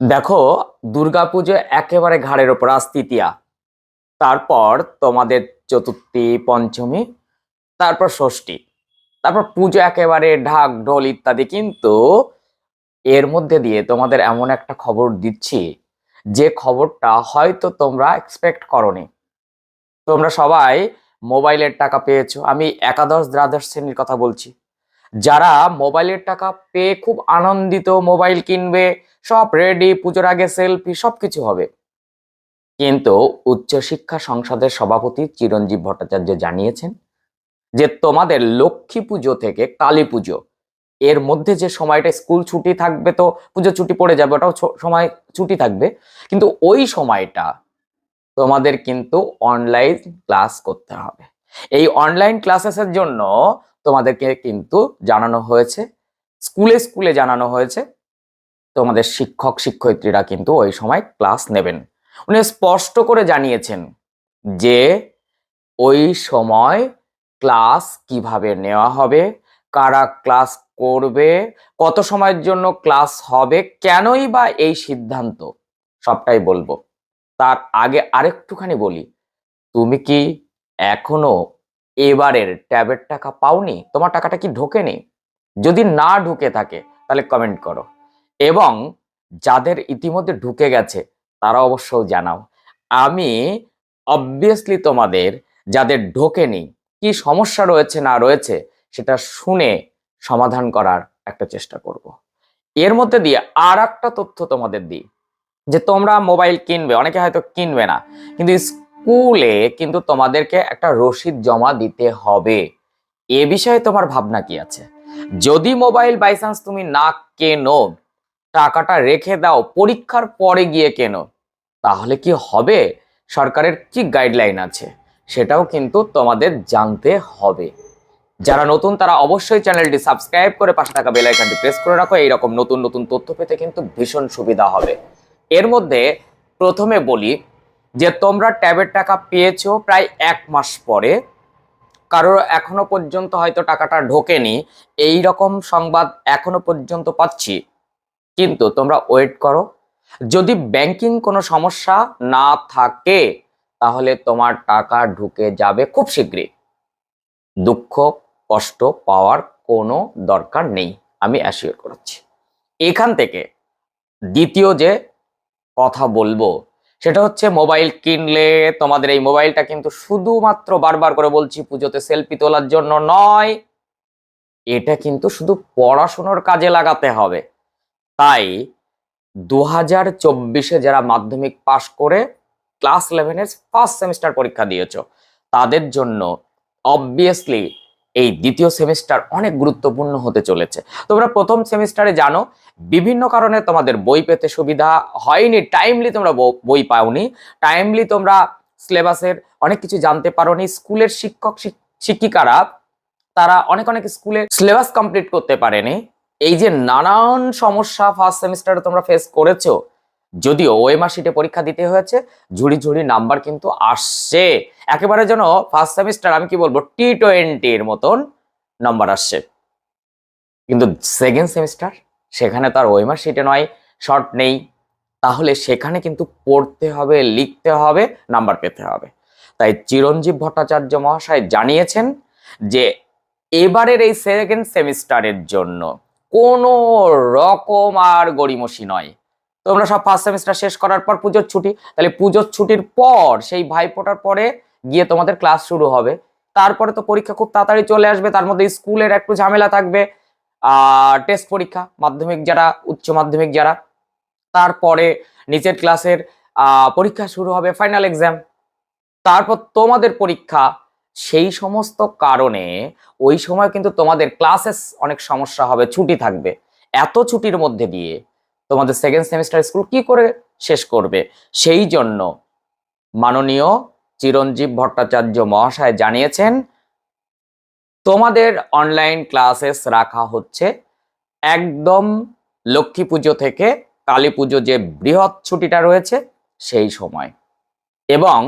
দেখো, দুর্গাপুজো একেবারে ঘাড়ের ওপর আজ তৃতীয়া তারপর তোমাদের চতুর্থী, পঞ্চমী, তারপর ষষ্ঠী। তারপর পুজো একেবারে ঢাক, ঢোল ইত্যাদি। কিন্তু এর মধ্যে দিয়ে তোমাদের এমন একটা খবর দিচ্ছি, যে খবরটা হয়তো তোমরা এক্সপেক্ট করনি। তোমরা সবাই মোবাইলের টাকা পেয়েছ। আমি একাদশ দ্বাদশ শ্রেণির কথা বলছি। যারা মোবাইলের টাকা পেয়ে খুব আনন্দিত মোবাইল কিনবে সব রেডি পুজোর আগে সেলফি সবকিছু হবে। কিন্তু উচ্চশিক্ষা সংসদের সভাপতি চিরঞ্জীব ভট্টাচার্য জানিয়েছেন যে তোমাদের লক্ষ্মী পুজো থেকে কালী পুজো, এর মধ্যে যে সময়টা স্কুল ছুটি থাকবে তো পুজো ছুটি পড়ে যাবে, ওটাও সময় ছুটি থাকবে। কিন্তু ওই সময়টা তোমাদের কিন্তু অনলাইন ক্লাস করতে হবে। এই অনলাইন ক্লাসেসের জন্য তোমাদেরকে কিন্তু জানানো হয়েছে স্কুলে স্কুলে জানানো হয়েছে। তোমাদের শিক্ষক শিক্ষয়িত্রীরা কিন্তু ওই সময় ক্লাস নেবেন। উনি স্পষ্ট করে জানিয়েছেন যে ওই সময় ক্লাস কীভাবে নেওয়া হবে, কারা ক্লাস করবে, কত সময়ের জন্য ক্লাস হবে, কেনই বা এই সিদ্ধান্ত, সবটাই বলব। তার আগে আরেকটুখানি বলি, তুমি কি এখনও এবারের ট্যাবের টাকা পাওনি? তোমার টাকাটা কি ঢোকেনি? যদি না ঢুকে থাকে, তাহলে কমেন্ট করো। এবং যাদের ইতিমধ্যে ঢুকে গেছে, তারা অবশ্যই জানাও। আমি অবভিয়াসলি তোমাদের যাদের ঢোকেনি, কি সমস্যা রয়েছে না রয়েছে, সেটা শুনে সমাধান করার একটা চেষ্টা করব। এর মধ্যে দিয়ে আর একটা তথ্য তোমাদের দিই, যে তোমরা মোবাইল কিনবে, অনেকে হয়তো কিনবে না, কিন্তু স্কুলে কিন্তু তোমাদেরকে একটা রসিদ জমা দিতে হবে। এ বিষয়ে তোমার ভাবনা কি আছে? যদি মোবাইল বাই চান্স তুমি না কেনো টাকাটা রেখে দাও, পরীক্ষার পরে গিয়ে কেনো। তাহলে কি হবে? সরকারের কি গাইডলাইন আছে? সেটাও কিন্তু তোমাদের জানতে হবে। যারা নতুন, তারা অবশ্যই চ্যানেলটি সাবস্ক্রাইব করে পাশে থাকা বেল আইকনটি প্রেস করে রাখো। এইরকম নতুন নতুন তথ্য পেতে কিন্তু ভীষণ সুবিধা হবে। এর মধ্যে প্রথমে বলি যে, তোমরা ট্যাবের টাকা পেয়েছ প্রায় এক মাস পরে। কারোর এখনও পর্যন্ত হয়তো টাকাটা ঢোকেনি। এই রকম সংবাদ এখনও পর্যন্ত পাচ্ছি। কিন্তু তোমরা ওয়েট করো। যদি ব্যাংকিং কোনো সমস্যা না থাকে, তাহলে তোমার টাকা ঢুকে যাবে খুব শীঘ্রই। দুঃখ, কষ্ট পাওয়ার কোনো দরকার নেই, আমি অ্যাসিওর করাচ্ছি। এখান থেকে দ্বিতীয় যে কথা বলব, সেটা হচ্ছে মোবাইল কিনলে তোমাদের এই মোবাইলটা কিন্তু শুধুমাত্র বারবার করে বলছি, পুজোতে সেলফি তোলার জন্য নয়, এটা কিন্তু শুধু পড়াশুনোর কাজে লাগাতে হবে। তাই দু হাজার চব্বিশে যারা মাধ্যমিক পাশ করে ক্লাস ইলেভেনের ফার্স্ট সেমিস্টার পরীক্ষা দিয়েছ, তাদের জন্য অবভিয়াসলি এই দ্বিতীয় সেমিস্টার অনেক গুরুত্বপূর্ণ হতে চলেছে। তোমরা প্রথম সেমিস্টারে জানো, বিভিন্ন কারণে তোমাদের বই পেতে সুবিধা হয়নি টাইমলি তোমরা বই পাওনি টাইমলি তোমরা সিলেবাসের অনেক কিছু জানতে পারোনি, স্কুলের শিক্ষক শিক- শিক্ষিকারা, তারা অনেক অনেক স্কুলের সিলেবাস কমপ্লিট করতে পারেনি এই যে নানান সমস্যা ফার্স্ট সেমিস্টারে তোমরা ফেস করেছ, যদিও ওএমআর শিটে পরীক্ষা দিতে হয়েছে, ঝুড়ি ঝুড়ি নাম্বার কিন্তু আসছে। একেবারে যেন ফার্স্ট সেমিস্টার আমি কি বলব টি টোয়েন্টির মতন নাম্বার আসছে। কিন্তু সেকেন্ড সেমিস্টার সেখানে তার ওএমআর শিটে নয় শর্ট নেই। তাহলে সেখানে কিন্তু পড়তে হবে, লিখতে হবে নাম্বার পেতে হবে। তাই চিরঞ্জীব ভট্টাচার্য মহাশয় জানিয়েছেন যে, এবারের এই সেকেন্ড সেমিস্টারের জন্য কোনো রকম আর গড়িমসি নয়। তোমরা সব ফার্স্ট সেমিস্টার শেষ করার পর পুজোর ছুটি, তাহলে পুজোর ছুটির পর সেই ভাইফোঁটার পরে গিয়ে তোমাদের ক্লাস শুরু হবে। তারপরে তো পরীক্ষা খুব তাড়াতাড়ি চলে আসবে, তার মধ্যে স্কুলের একটু ঝামেলা থাকবে। আর টেস্ট পরীক্ষা, মাধ্যমিক যারা, উচ্চ মাধ্যমিক যারা, তারপরে নিচের ক্লাসের পরীক্ষা শুরু হবে ফাইনাল এক্সাম তারপর তোমাদের পরীক্ষা সেই সমস্ত কারণে ওই সময় কিন্তু তোমাদের ক্লাসেস অনেক সমস্যা হবে, ছুটি থাকবে। এত ছুটির মধ্যে দিয়ে তোমাদের সেকেন্ড সেমিস্টার স্কুল কি করে শেষ করবে? সেই জন্য মাননীয় চিরঞ্জীব ভট্টাচার্য মহাশয় জানিয়েছেন, তোমাদের অনলাইন ক্লাসেস রাখা হচ্ছে একদম লক্ষ্মী পুজো থেকে কালী পুজো যে বৃহৎ ছুটিটা রয়েছে, সেই সময়। এবং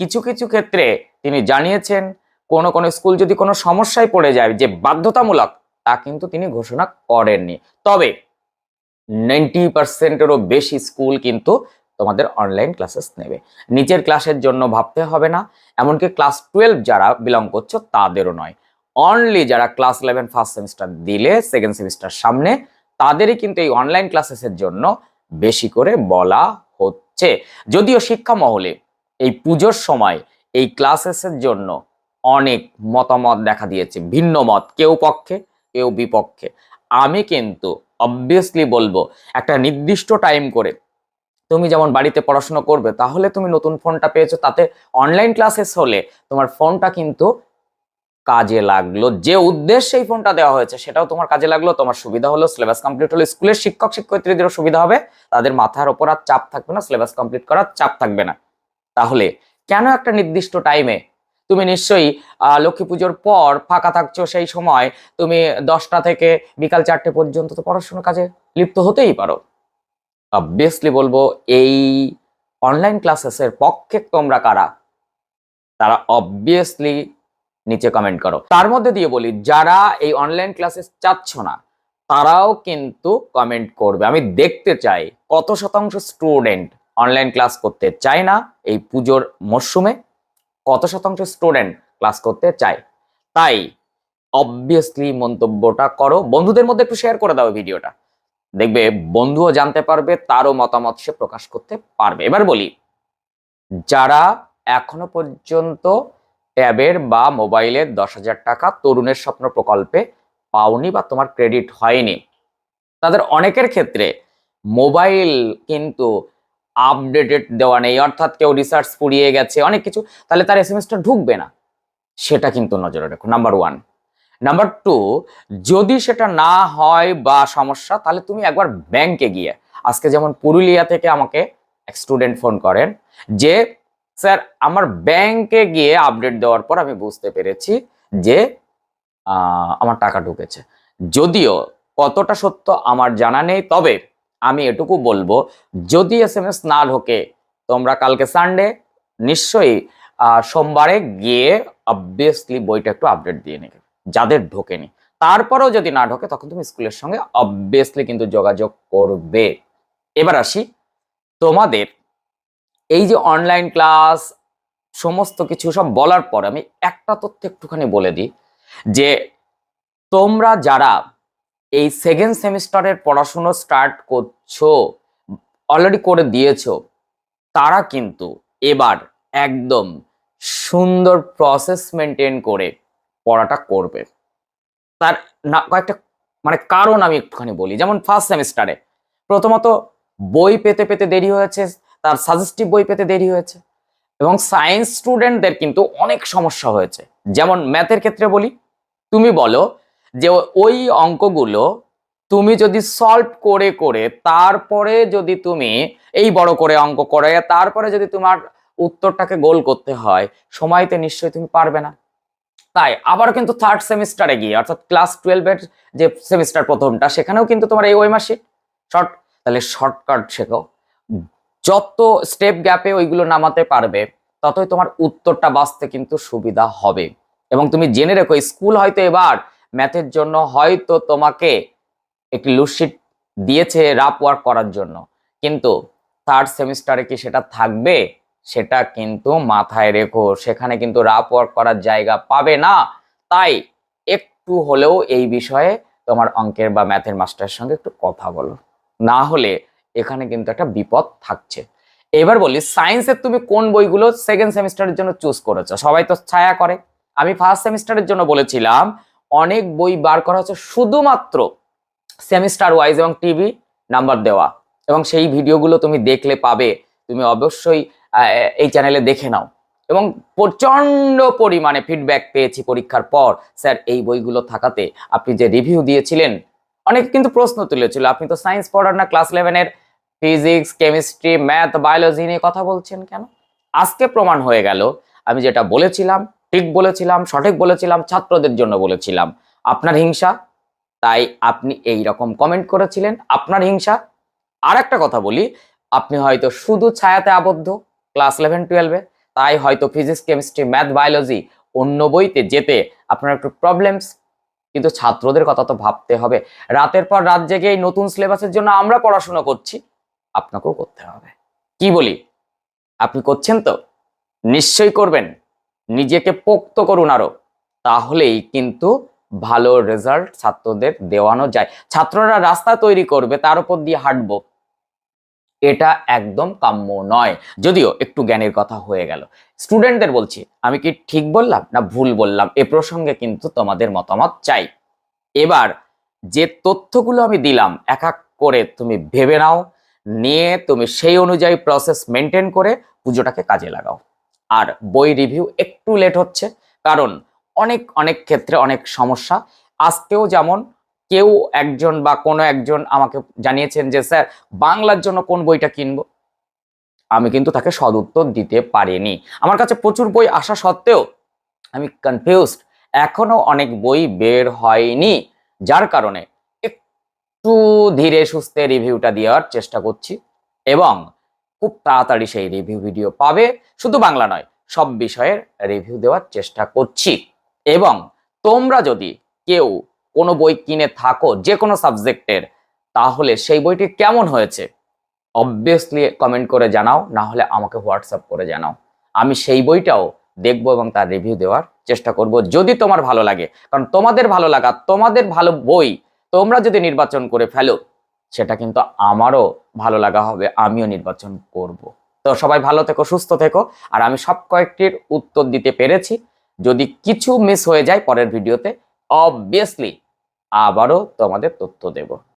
কিছু কিছু ক্ষেত্রে তিনি জানিয়েছেন, কোনো কোনো স্কুল যদি কোনো সমস্যায় পড়ে যায় যে বাধ্যতামূলক, তা কিন্তু তিনি ঘোষণা করেননি। তবে নাইনটি পার্সেন্টেরও বেশি স্কুল কিন্তু তোমাদের অনলাইন ক্লাসেস নেবে। নিচের ক্লাসের জন্য ভাবতে হবে না, এমনকি ক্লাস টুয়েলভ যারা বিলং করছ তাদেরও নয়। অনলি যারা ক্লাস ইলেভেন ফার্স্ট সেমিস্টার দিলে, সেকেন্ড সেমিস্টার সামনে, তাদেরই কিন্তু এই অনলাইন ক্লাসেসের জন্য বেশি করে বলা হচ্ছে। যদিও শিক্ষা মহলে এই পুজোর সময় এই ক্লাসেসের জন্য অনেক মতামত দেখা দিয়েছে, ভিন্ন মত, কেউ পক্ষে, কেউ বিপক্ষে। আমি কিন্তু অবভিয়াসলি বলব, একটা নির্দিষ্ট টাইম করে তুমি যেমন বাড়িতে পড়াশোনা করবে, তাহলে তুমি নতুন ফোনটা পেয়েছ, তাতে অনলাইন ক্লাসেস হলে তোমার ফোনটা কিন্তু কাজে লাগল। যে উদ্দেশ্যে এই ফোনটা দেওয়া হয়েছে, সেটাও তোমার কাজে লাগল, তোমার সুবিধা হলো সিলেবাস কমপ্লিট হলো স্কুলের শিক্ষক শিক্ষয়িত্রীদেরও সুবিধা হবে, তাদের মাথার ওপর আর চাপ থাকবে না সিলেবাস কমপ্লিট করার চাপ থাকবে না। তাহলে কেন একটা নির্দিষ্ট টাইমে তুমি নিশ্চয়ই লক্ষ্মী পুজোর পর ফাঁকা থাকছো সেই সময়, তুমি দশটা থেকে বিকাল চারটে পর্যন্ত তো পড়াশোনার কাজে লিপ্ত হতেই পারো। অবভিয়াসলি বলব, এই অনলাইন ক্লাসেসের পক্ষে তোমরা কারা? তারা অবভিয়াসলি নিচে কমেন্ট করো। তার মধ্যে দিয়ে বলি, যারা এই অনলাইন ক্লাসেস চাচ্ছ না, তারাও কিন্তু কমেন্ট করবে। আমি দেখতে চাই, কত শতাংশ স্টুডেন্ট অনলাইন ক্লাস করতে চায় না, এই পুজোর মরশুমে কত শতাংশ স্টুডেন্ট ক্লাস করতে চায়? তাই অবভিয়াসলি মন্তব্যটা করো। বন্ধুদের মধ্যে একটু শেয়ার করে দাও ভিডিওটা দেখবে বন্ধুও জানতে পারবে, তারও মতামত সে প্রকাশ করতে পারবে। এবার বলি, যারা এখনও পর্যন্ত ট্যাবের বা মোবাইলের দশ হাজার টাকা তরুণের স্বপ্ন প্রকল্পে পাওনি বা তোমার ক্রেডিট হয়নি, তাদের অনেকের ক্ষেত্রে মোবাইল কিন্তু আপডেটেড দেওয়া নেই, অর্থাৎ কেউ রিসার্চ পুড়িয়ে গেছে, অনেক কিছু, তাহলে তার এস ঢুকবে না। সেটা কিন্তু নজরে রাখো নাম্বার ওয়ান নাম্বার টু যদি সেটা না হয় বা সমস্যা, তাহলে তুমি একবার ব্যাংকে গিয়ে, আজকে যেমন পুরুলিয়া থেকে আমাকে এক স্টুডেন্ট ফোন করেন, যে, স্যার, আমার ব্যাংকে গিয়ে আপডেট দেওয়ার পর আমি বুঝতে পেরেছি যে আমার টাকা ঢুকেছে। যদিও কতটা সত্য আমার জানা নেই, তবে আমি এটুকু বলব, যদি এস এম এস না ঢোকে, তোমরা কালকে সানডে নিশ্চয়ই সোমবারে গিয়ে অবভিয়াসলি বইটা একটু আপডেট দিয়ে নেবে, যাদের ঢোকেনি। তারপরেও যদি না ঢোকে, তখন তুমি স্কুলের সঙ্গে অবভিয়াসলি কিন্তু যোগাযোগ করবে। এবার আসি, তোমাদের এই যে অনলাইন ক্লাস সমস্ত কিছু সব বলার পর আমি একটা তথ্য একটুখানি বলে দিই, যে তোমরা যারা এই সেকেন্ড সেমিস্টারের পড়াশুনো স্টার্ট করছ অলরেডি করে দিয়েছ, তারা কিন্তু এবার একদম সুন্দর প্রসেস মেনটেন করে পড়াটা করবে। তার না, কয়েকটা মানে কারণ আমি একটুখানি বলি। যেমন ফার্স্ট সেমিস্টারে প্রথমত বই পেতে পেতে দেরি হয়েছে, তার সাজেস্টিভ বই পেতে দেরি হয়েছে, এবং সায়েন্স স্টুডেন্টদের কিন্তু অনেক সমস্যা হয়েছে। যেমন ম্যাথের ক্ষেত্রে বলি, তুমি বলো যে ওই অঙ্কগুলো তুমি যদি সলভ করে করে তারপরে যদি তুমি এই বড় করে অঙ্ক করে, তারপরে যদি তোমার উত্তরটাকে গোল করতে হয়, সময়তে নিশ্চয়ই তুমি পারবে না। তাই আবার কিন্তু থার্ড সেমিস্টারে গিয়ে, অর্থাৎ ক্লাস টুয়েলভের যে সেমিস্টার প্রথমটা, সেখানেও কিন্তু তোমার এই ওই মাসে শর্ট তাহলে শর্টকাট শেখো। যত স্টেপ গ্যাপে ওইগুলো নামাতে পারবে, ততই তোমার উত্তরটা বাঁচতে কিন্তু সুবিধা হবে। এবং তুমি জেনে রেখো স্কুল হয়তো এবার ম্যাথের জন্য হয়তো তোমাকে একটি লুসিট দিয়েছে রাপ ওয়ার্ক করার জন্য। কিন্তু থার্ড সেমিস্টারে কি সেটা থাকবে? সেটা কিন্তু মাথায় রেখো। সেখানে কিন্তু রাপ ওয়ার্ক করার জায়গা পাবে না। তাই একটু হলেও এই বিষয়ে তোমার অঙ্কের বা ম্যাথের মাস্টারের সঙ্গে একটু কথা বলো। না হলে এখানে কিন্তু একটা বিপদ থাকছে। এবার বলি সায়েন্সের তুমি কোন বইগুলো সেকেন্ড সেমিস্টারের জন্য চুজ করেছ? সবাই তো ছায়া করে। আমি ফার্স্ট সেমিস্টারের জন্য বলেছিলাম অনেক বই বার করা হচ্ছে শুধুমাত্র সেমিস্টার ওয়াইজ এবং টিভি নাম্বার দেওয়া। এবং সেই ভিডিওগুলো তুমি দেখলে পাবে। তুমি অবশ্যই এই চ্যানেলে দেখে নাও। এবং প্রচণ্ড পরিমাণে ফিডব্যাক পেয়েছি পরীক্ষার পর। স্যার, এই বইগুলো থাকাতে আপনি যে রিভিউ দিয়েছিলেন, অনেকে কিন্তু প্রশ্ন তুলেছিল। আপনি তো সায়েন্স পড়ার না ক্লাস ইলেভেনের ফিজিক্স কেমিস্ট্রি ম্যাথ বায়োলজি নিয়ে কথা বলছেন কেন? আজকে প্রমাণ হয়ে গেল। আমি যেটা বলেছিলাম ঠিক বলেছিলাম, সঠিক বলেছিলাম, ছাত্রদের জন্য বলেছিলাম। আপনার হিংসা, তাই আপনি এই রকম কমেন্ট করেছিলেন। আপনার হিংসা আর একটা কথা বলি, আপনি হয়তো শুধু ছায়াতে আবদ্ধ ক্লাস ইলেভেন টুয়েলভে তাই হয়তো ফিজিক্স কেমিস্ট্রি ম্যাথ বায়োলজি অন্য বইতে যেতে আপনার একটু প্রবলেমস কিন্তু ছাত্রদের কথা তো ভাবতে হবে। রাতের পর রাত জেগে এই নতুন সিলেবাসের জন্য আমরা পড়াশোনা করছি, আপনাকেও করতে হবে। কি বলি? আপনি করছেন তো? নিশ্চয়ই করবেন। নিজেকে পোক্ত করুন আরও, তাহলেই কিন্তু ভালো রেজাল্ট ছাত্রদের দেওয়ানো যায়। ছাত্ররা রাস্তা তৈরি করবে, তার উপর দিয়ে হাঁটবো। এটা একদম কাম্য নয়। যদিও একটু জ্ঞানের কথা হয়ে গেল। স্টুডেন্টদের বলছি, আমি কি ঠিক বললাম না ভুল বললাম? এ প্রসঙ্গে কিন্তু তোমাদের মতামত চাই। এবার যে তথ্যগুলো আমি দিলাম, এক এক করে তুমি ভেবে নাও, নিয়ে তুমি সেই অনুযায়ী প্রসেস মেনটেন করে পুজোটাকে কাজে লাগাও। আর বই রিভিউ একটু লেট হচ্ছে। কারণ অনেক অনেক ক্ষেত্রে অনেক সমস্যা। আজকেও যেমন কেউ একজন বা কোনো একজন আমাকে জানিয়েছেন যে, স্যার, বাংলার জন্য কোন বইটা কিনবো? আমি কিন্তু তাকে সদুত্তর দিতে পারিনি। আমার কাছে প্রচুর বই আসা সত্ত্বেও আমি কনফিউজড এখনও অনেক বই বের হয়নি। যার কারণে একটু ধীরে সুস্থে রিভিউটা দেওয়ার চেষ্টা করছি। এবং খুব তাড়াতাড়ি সেই রিভিউ ভিডিও পাবে। শুধু বাংলা নয়, সব বিষয়ের রিভিউ দেওয়ার চেষ্টা করছি। এবং তোমরা যদি কেউ কোনো বই কিনে থাকো, যে কোনো সাবজেক্টের তাহলে সেই বইটি কেমন হয়েছে? অবভিয়াসলি কমেন্ট করে জানাও, না হলে আমাকে হোয়াটসঅ্যাপ করে জানাও। আমি সেই বইটাও দেখব এবং তার রিভিউ দেওয়ার চেষ্টা করব, যদি তোমার ভালো লাগে। কারণ তোমাদের ভালো লাগা, তোমাদের ভালো বই তোমরা যদি নির্বাচন করে ফেলো সেটা কিন্তু আমারও ভালো লাগা হবে, আমিও নির্বাচন করব। তো সবাই ভালো থেকো, সুস্থ থেকো, আর আমি সব কয়েকটির উত্তর দিতে পেরেছি। যদি কিছু মিস হয়ে যায় পরের ভিডিওতে অবভিয়াসলি আবারও তোমাদের তথ্য দেব।